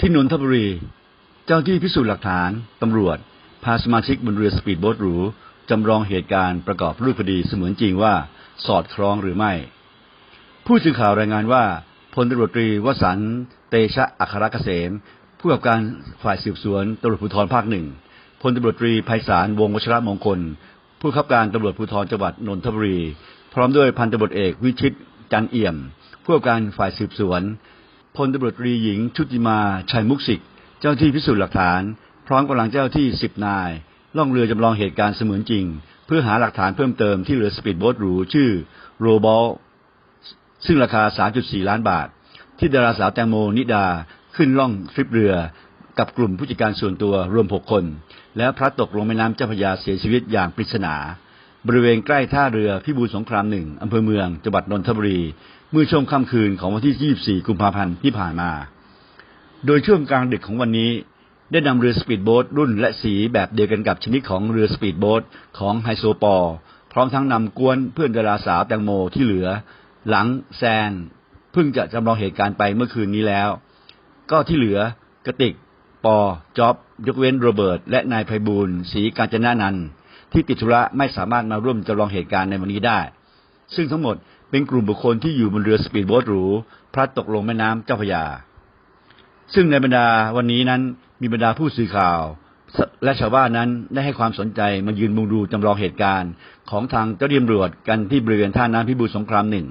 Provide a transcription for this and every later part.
ที่นนทบุรี เจ้าที่พิสูจน์หลักฐานตำรวจ พาสมาชิกบนเรือสปีดโบ๊ทหรูจำลองเหตุการณ์ประกอบรูปคดีเสมือนจริงว่าสอดคล้องหรือไม่ ผู้สื่อข่าวรายงานว่าพลตำรวจตรีวสันเตชะอัครเกษมผู้กับการฝ่ายสืบสวนตำรวจภูธรภาคหนึ่งพลตำรวจตรีไพศาลวงศ์วชระมงคล ผู้กำกับการตำรวจภูธรจังหวัดนนทบุรี พร้อมด้วยพันตำรวจเอกวิชิตจันเอี่ยม ผู้กับการฝ่ายสืบสวน พลตำรวจตรีหญิง ชุติมา ชัยมุกสิก เจ้าที่พิสูจน์หลักฐาน พร้อมกำลังเจ้าที่สิบนาย ล่องเรือจำลองเหตุการณ์เสมือนจริง เพื่อหาหลักฐานเพิ่มเติมที่เรือสปีดโบ๊ทหรูชื่อโรบอลซึ่งราคา 3.4 ล้านบาท ที่ดาราสาวแตงโมนิดาขึ้นล่องทริปเรือกับกลุ่มผู้จัดการส่วนตัวรวม6คน แล้วพลัดตกลงแม่น้ำเจ้าพระยาเสียชีวิตอย่างปริศนา บริเวณใกล้ท่าเรือพิบูลสงครามหนึ่งอำเภอเมืองจังหวัดนนทบุรี เมื่อช่วงค่ำคืนของวันที่ 24 กุมภาพันธ์ที่ผ่านมา โดยช่วงกลางดึกของวันนี้ ได้นำเรือสปีดโบ๊ทรุ่นและสีแบบเดียวกันกับชนิดของเรือสปีดโบ๊ทของไฮโซปอพร้อมทั้งนำกวนเพื่อนดาราสาวแตงโมที่เหลือ หลังแซนเพิ่งจะจำลองเหตุการณ์ไปเมื่อคืนนี้แล้ว ก็ที่เหลือกระติก ปอจ็อบยกเว้นโรเบิร์ตและนายไพบูลย์ศรีกาญจนานันท์ ที่ติดธุระไม่สามารถมาร่วมจำลองเหตุการณ์ในวันนี้ได้ ซึ่งทั้งหมดเป็นกลุ่มบุคคลที่อยู่บนเรือสปีดโบ๊ทหรูพลัดตกลงแม่น้ำเจ้าพระยา ซึ่งในบรรดาวันนี้นั้นมีบรรดาผู้สื่อข่าว และชาวบ้านนั้นได้ให้ความสนใจมายืนมุงดูจำลองเหตุการณ์ ของทางเจ้าหน้าที่ตำรวจกันที่บริเวณท่าน้ำพิบูลสงครามหนึ่ง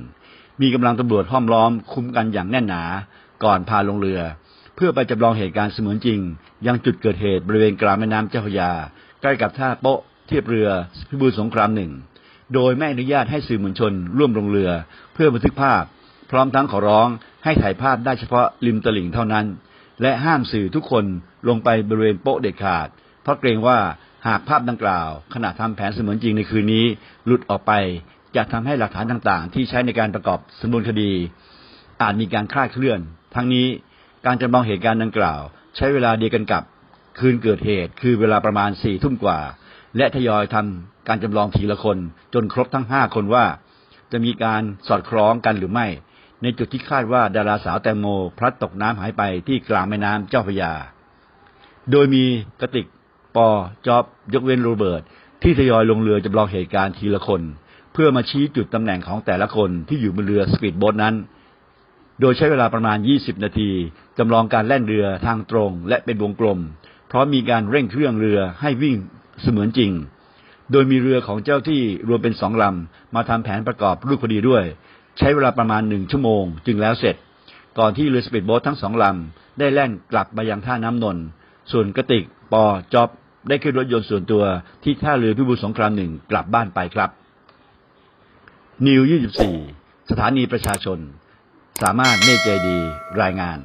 มีกำลังตำรวจห้อมล้อมคุมกันอย่างแน่นหนาก่อนพาลงเรือ เพื่อไปจำลองเหตุการณ์เสมือนจริง ยังจุดเกิดเหตุบริเวณกลางแม่น้ำเจ้าพระยา ใกล้กับท่าโป๊ะ เทียบเรือพิบูลสงครามหนึ่งโดยไม่อนุญาตให้สื่อมวลชน ร่วมลงเรือเพื่อบันทึกภาพ พร้อมทั้งขอร้องให้ถ่ายภาพได้เฉพาะริมตลิ่งเท่านั้น และห้ามสื่อทุกคนลงไปบริเวณโป๊ะเด็ดขาด เพราะเกรงว่าหากภาพดังกล่าว ขณะทำแผนเสมือนจริงในคืนนี้ หลุดออกไปจะทำให้หลักฐานต่างๆ ที่ใช้ในการประกอบสำนวนคดี อาจมีการคลาดเคลื่อน ทั้งนี้การจำลองเหตุการณ์ดังกล่าว ใช้เวลาเดียวกันกับคืนเกิดเหตุ คือเวลาประมาณสี่ทุ่มกว่า และทยอยทำการจำลองทีละคน จนครบทั้งห้าคนว่า จะมีการสอดคล้องกันหรือไม่ ในจุดที่คาดว่าดาราสาวแตงโมพลัดตกน้ำหายไปที่กลางแม่น้ำเจ้าพระยา โดยมีกระติกปอจอบยกเว้นโรเบิร์ตที่ทยอยลงเรือจำลองเหตุการณ์ทีละคน เพื่อมาชี้จุดตำแหน่งของแต่ละคนที่อยู่บนเรือสปีดโบ๊ทนั้น โดยใช้เวลาประมาณ 20 นาทีจำลองการแล่นเรือทางตรงและเป็นวงกลม เพราะมีการเร่งเครื่องเรือให้วิ่ง เสมือนจริง โดยมีเรือของเจ้าที่รวมเป็นสองลำมาทำแผนประกอบรูปคดีด้วย ใช้เวลาประมาณหนึ่งชั่วโมง จึงแล้วเสร็จ ก่อนที่เรือสปีดโบ๊ททั้งสองลำได้แล่นกลับมายังท่าน้ำนนท์ส่วนกระติกปอจอบได้ขึ้นรถยนต์ส่วนตัวที่ท่าเรือพิบูลสงครามหนึ่งกลับบ้านไปครับ นิว 24 สถานีประชาชน สามารถเมฆใจดี รายงาน